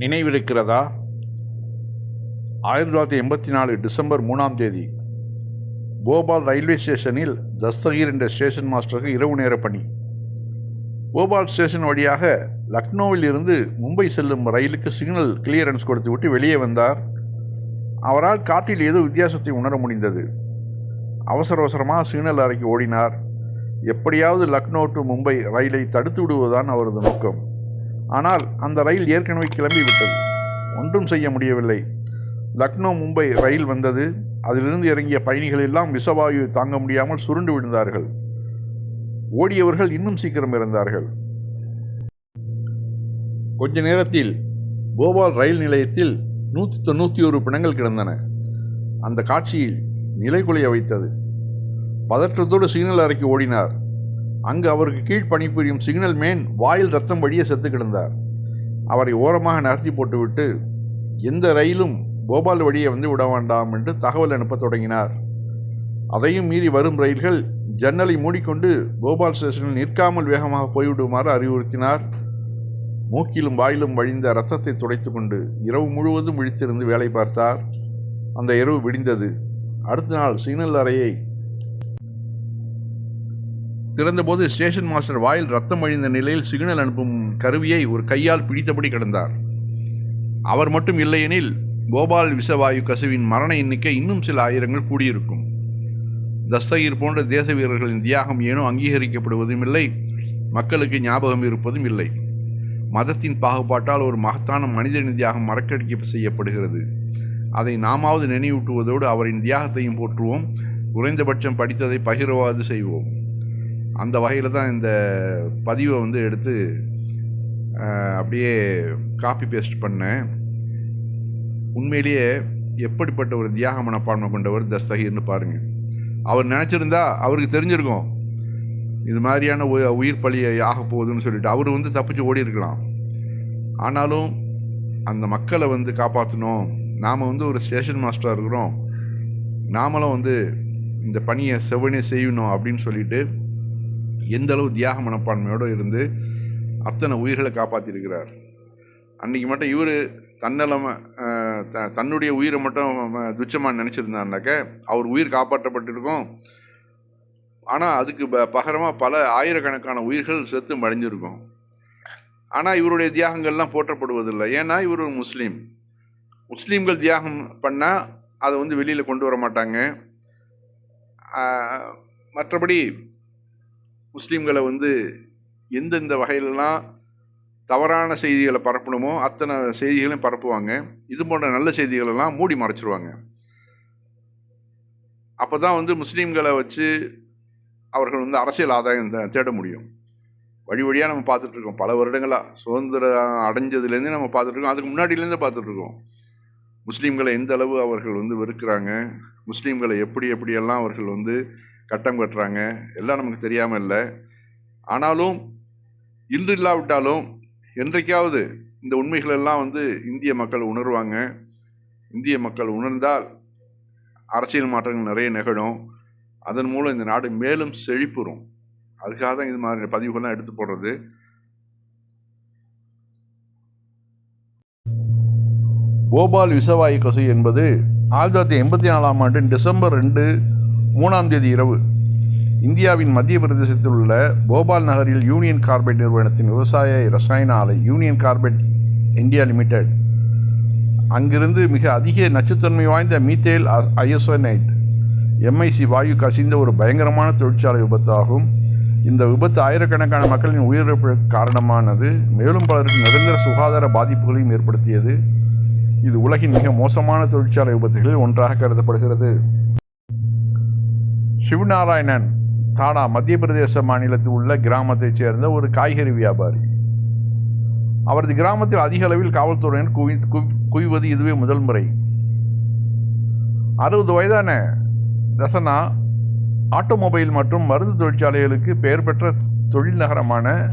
நினைவிருக்கிறதா? ஆயிரத்தி தொள்ளாயிரத்தி எண்பத்தி நாலு டிசம்பர் மூணாம் தேதி போபால் ரயில்வே ஸ்டேஷனில் தஸ்தகீர் என்ற ஸ்டேஷன் மாஸ்டருக்கு இரவு நேர பணி. போபால் ஸ்டேஷன் வழியாக லக்னோவில் இருந்து மும்பை செல்லும் ரயிலுக்கு சிக்னல் கிளியரன்ஸ் கொடுத்துவிட்டு வெளியே வந்தார். அவரால் காற்றில் ஏதோ வித்தியாசத்தை உணர முடிந்தது. அவசர அவசரமாக சிக்னல் அறைக்கு ஓடினார். எப்படியாவது லக்னோ டு மும்பை ரயிலை தடுத்து விடுவதுதான் அவரது நோக்கம். ஆனால் அந்த ரயில் ஏற்கனவே கிளம்பி விட்டது. ஒன்றும் செய்ய முடியவில்லை. லக்னோ மும்பை ரயில் வந்தது. அதிலிருந்து இறங்கிய பயணிகள் எல்லாம் விஷவாயு தாங்க முடியாமல் சுருண்டு விழுந்தார்கள். ஓடியவர்கள் இன்னும் சீக்கிரம் இறந்தார்கள். கொஞ்ச நேரத்தில் போபால் ரயில் நிலையத்தில் நூற்றி தொண்ணூற்றி ஒரு பிணங்கள் கிடந்தன. அந்த காட்சியில் நிலைகுலைய வைத்தது. பதற்றத்தோடு சிக்னல் அறைக்கு ஓடினார். அங்கு அவருக்கு கீழ் பணிபுரியும் சிக்னல் மேன் வாயில் ரத்தம் வழியே செத்து கிடந்தார். அவரை ஓரமாக நகர்த்தி போட்டுவிட்டு எந்த ரயிலும் போபால் வழியே வந்து விட வேண்டாம் என்று தகவல் அனுப்பத் தொடங்கினார். அதையும் மீறி வரும் ரயில்கள் ஜன்னலை மூடிக்கொண்டு போபால் ஸ்டேஷனில் நிற்காமல் வேகமாக போய்விடுமாறு அறிவுறுத்தினார். மூக்கிலும் வாயிலும் வழிந்த ரத்தத்தை துடைத்து கொண்டு இரவு முழுவதும் விழித்திருந்து வேலை பார்த்தார். அந்த இரவு விடிந்தது. அடுத்த நாள் சிக்னல் அறையை திறந்தபோது ஸ்டேஷன் மாஸ்டர் வாயில் ரத்தம் அழிந்த நிலையில் சிக்னல் அனுப்பும் கருவியை ஒரு கையால் பிடித்தபடி கிடந்தார். அவர் மட்டும் இல்லையெனில் போபால் விஷவாயு கசிவின் மரண எண்ணிக்கை இன்னும் சில ஆயிரங்கள் கூடியிருக்கும். தஸ்தகிர் போன்ற தேச வீரர்களின் தியாகம் ஏனோ அங்கீகரிக்கப்படுவதும் இல்லை மக்களுக்கு ஞாபகம் இருப்பதும் இல்லை. மதத்தின் பாகுபாட்டால் ஒரு மகத்தான மனிதனின் தியாகம் மறக்கடிக்க செய்யப்படுகிறது. அதை நாமாவது நினைவூட்டுவதோடு அவரின் தியாகத்தையும் போற்றுவோம் குறைந்தபட்சம் படித்ததை பகிரவாது செய்வோம். அந்த வகையில் தான் இந்த பதிவை வந்து எடுத்து அப்படியே காப்பி பேஸ்ட் பண்ணேன். உண்மையிலேயே எப்படிப்பட்ட ஒரு தியாக மனப்பான்மை கொண்டவர் தஸ்தகீர்னு பாருங்கள் அவர் நினச்சிருந்தா அவருக்கு தெரிஞ்சிருக்கும். இது மாதிரியான உ- உயிர் பலியை ஆக போகுதுன்னு சொல்லிட்டு அவர் வந்து தப்பிச்சு ஓடி இருக்கலாம். ஆனாலும் அந்த மக்களை வந்து காப்பாற்றணும் நாம் வந்து ஒரு ஸ்டேஷன் மாஸ்டராக இருக்கிறோம். நாமளும் வந்து இந்த பணியை செவ்வனே செய்யணும் அப்படின்னு சொல்லிட்டு எந்த அளவு தியாக மனப்பான்மையோடு இருந்து அத்தனை உயிர்களை காப்பாற்றிருக்கிறார் அன்றைக்கி மட்டும் இவர் தன்னலம த தன்னுடைய உயிரை மட்டும் துச்சமாக நினச்சிருந்தாருனாக்க அவர் உயிர் காப்பாற்றப்பட்டிருக்கும். ஆனால் அதுக்கு ப பகரமாக பல ஆயிரக்கணக்கான உயிர்கள் செத்து மடைஞ்சிருக்கும் ஆனால் இவருடைய தியாகங்கள்லாம் போற்றப்படுவதில்லை. ஏன்னா இவர் ஒரு முஸ்லீம். முஸ்லீம்கள் தியாகம் பண்ணால் அதை வந்து வெளியில் கொண்டு வர மாட்டாங்க. மற்றபடி முஸ்லீம்களை வந்து எந்தெந்த வகையிலலாம் தவறான செய்திகளை பரப்பணுமோ அத்தனை செய்திகளையும் பரப்புவாங்க. இது போன்ற நல்ல செய்திகளெல்லாம் மூடி மறைச்சிருவாங்க. அப்போ தான் வந்து முஸ்லீம்களை வச்சு அவர்கள் வந்து அரசியல் ஆதாயம் தே- தேட முடியும். வழி வழியாக நம்ம பார்த்துட்ருக்கோம். பல வருடங்களாக சுதந்திரம் அடைஞ்சதுலேருந்தே நம்ம பார்த்துட்ருக்கோம். அதுக்கு முன்னாடியிலேருந்து பார்த்துட்ருக்கோம். முஸ்லீம்களை எந்த அளவு அவர்கள் வந்து வெறுக்கிறாங்க? முஸ்லீம்களை எப்படி எப்படியெல்லாம் அவர்கள் வந்து கட்டம் கட்டுறாங்க. எல்லாம் நமக்கு தெரியாமல் இல்லை. ஆனாலும் இன்று இல்லாவிட்டாலும் என்றைக்காவது இந்த உண்மைகளெல்லாம் வந்து இந்திய மக்கள் உணர்வாங்க. இந்திய மக்கள் உணர்ந்தால் அரசியல் மாற்றங்கள் நிறைய நிகழும். அதன் மூலம் இந்த நாடு மேலும் செழிப்புறும். அதுக்காக தான் இது மாதிரி பதிவுகள்லாம் எடுத்து போடுறது. போபால் விசவாயு கொசு என்பது ஆயிரத்தி தொள்ளாயிரத்தி எண்பத்தி நாலாம் ஆண்டு டிசம்பர் ரெண்டு மூணாம் தேதி இரவு இந்தியாவின் மத்திய பிரதேசத்தில் உள்ள போபால் நகரில் யூனியன் கார்பைட் நிறுவனத்தின் விவசாய ரசாயன ஆலை யூனியன் கார்பைட் இந்தியா லிமிடெட். அங்கிருந்து மிக அதிக நச்சுத்தன்மை வாய்ந்த மீத்தேல் அயோசோனைட் எம்ஐசி வாயு கசிந்த ஒரு பயங்கரமான தொழிற்சாலை விபத்தாகும். இந்த விபத்து ஆயிரக்கணக்கான மக்களின் உயிரிழப்பு காரணமானது. மேலும் பலருக்கு நிரந்தர சுகாதார பாதிப்புகளையும் ஏற்படுத்தியது. இது உலகின் மிக மோசமான தொழிற்சாலை விபத்துகளில் ஒன்றாக கருதப்படுகிறது. சிவநாராயணன் தாடா மத்திய பிரதேச மாநிலத்தில் உள்ள கிராமத்தைச் சேர்ந்த ஒரு காய்கறி வியாபாரி. அவரது கிராமத்தில் அதிக அளவில் காவல்துறையினர் குவி குவி- குவிவது இதுவே முதல் முறை. அறுபது வயதான தசனா ஆட்டோமொபைல் மற்றும் மருந்து தொழிற்சாலைகளுக்கு பெயர் பெற்ற தொழில் நகரமான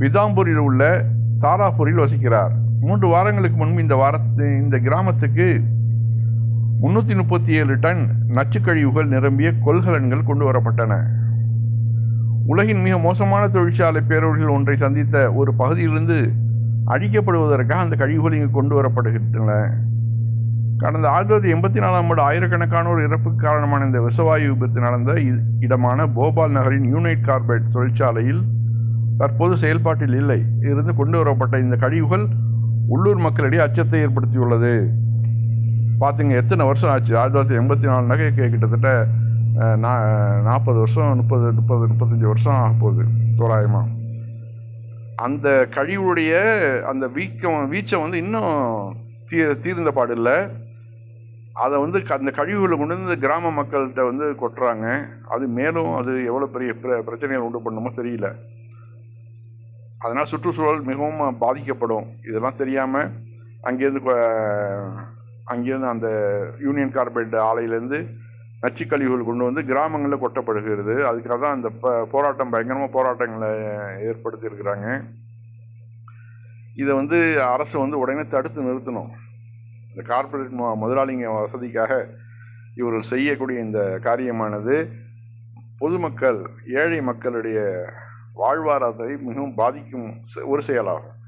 விதாம்பூரில் உள்ள தாராபூரில் வசிக்கிறார். மூன்று வாரங்களுக்கு முன்பு இந்த வார இந்த கிராமத்துக்கு முன்னூற்றி முப்பத்தி ஏழு டன் நச்சுக்கழிவுகள் நிரம்பிய கொள்கலன்கள் கொண்டு வரப்பட்டன. உலகின் மிக மோசமான தொழிற்சாலை பேரவர்கள் ஒன்றை சந்தித்த ஒரு பகுதியிலிருந்து அழிக்கப்படுவதற்காக அந்த கழிவுகள் இங்கு கொண்டு வரப்படுகின்றன. கடந்த ஆயிரத்தி தொள்ளாயிரத்தி எண்பத்தி நாலாம் ஆண்டு ஆயிரக்கணக்கானோர் இறப்புக்கு காரணமான இந்த விசவாயு விபத்து நடந்த இடமான போபால் நகரின் யூனைட் கார்பைட் தொழிற்சாலையில் தற்போது செயல்பாட்டில் இல்லை. இருந்து கொண்டு வரப்பட்ட இந்த கழிவுகள் உள்ளூர் மக்களிடையே அச்சத்தை ஏற்படுத்தியுள்ளது. பார்த்துங்க எத்தனை வருஷம் ஆச்சு? ஆயிரத்தி தொள்ளாயிரத்தி எண்பத்தி நாலு நகை கிட்டத்தட்ட நா நாற்பது வருஷம் முப்பது முப்பது முப்பத்தஞ்சு வருஷம் ஆக போகுது தோராயமாக அந்த கழிவுடைய அந்த வீக்கம் வீச்சம் வந்து இன்னும் தீ தீர்ந்த பாடில்லை. அதை வந்து க- அந்த கழிவுகளை கொண்டு வந்து கிராம மக்கள்கிட்ட வந்து கொட்டுறாங்க. அது மேலும் அது எவ்வளோ பெரிய பிர பிரச்சனைகள் உண்டு பண்ணுமோ தெரியல. அதனால் சுற்றுச்சூழல் மிகவும் பாதிக்கப்படும். இதெல்லாம் தெரியாமல் அங்கேருந்து அங்கேருந்து அந்த யூனியன் கார்பரேட் ஆலையிலேருந்து நச்சுக் கழிவுகள் கொண்டு வந்து கிராமங்களில் கொட்டப்படுகிறது. அதுக்காக தான் அந்த போராட்டம் பயங்கரமாக போராட்டங்களை ஏற்படுத்தியிருக்கிறாங்க. இதை வந்து அரசு வந்து உடனே தடுத்து நிறுத்தணும். இந்த கார்ப்பரேட் முதலாளிங்க வசதிக்காக இவர்கள் செய்யக்கூடிய இந்த காரியமானது பொதுமக்கள் ஏழை மக்களுடைய வாழ்வாரத்தை மிகவும் பாதிக்கும் செ- ஒரு செயலாகும்.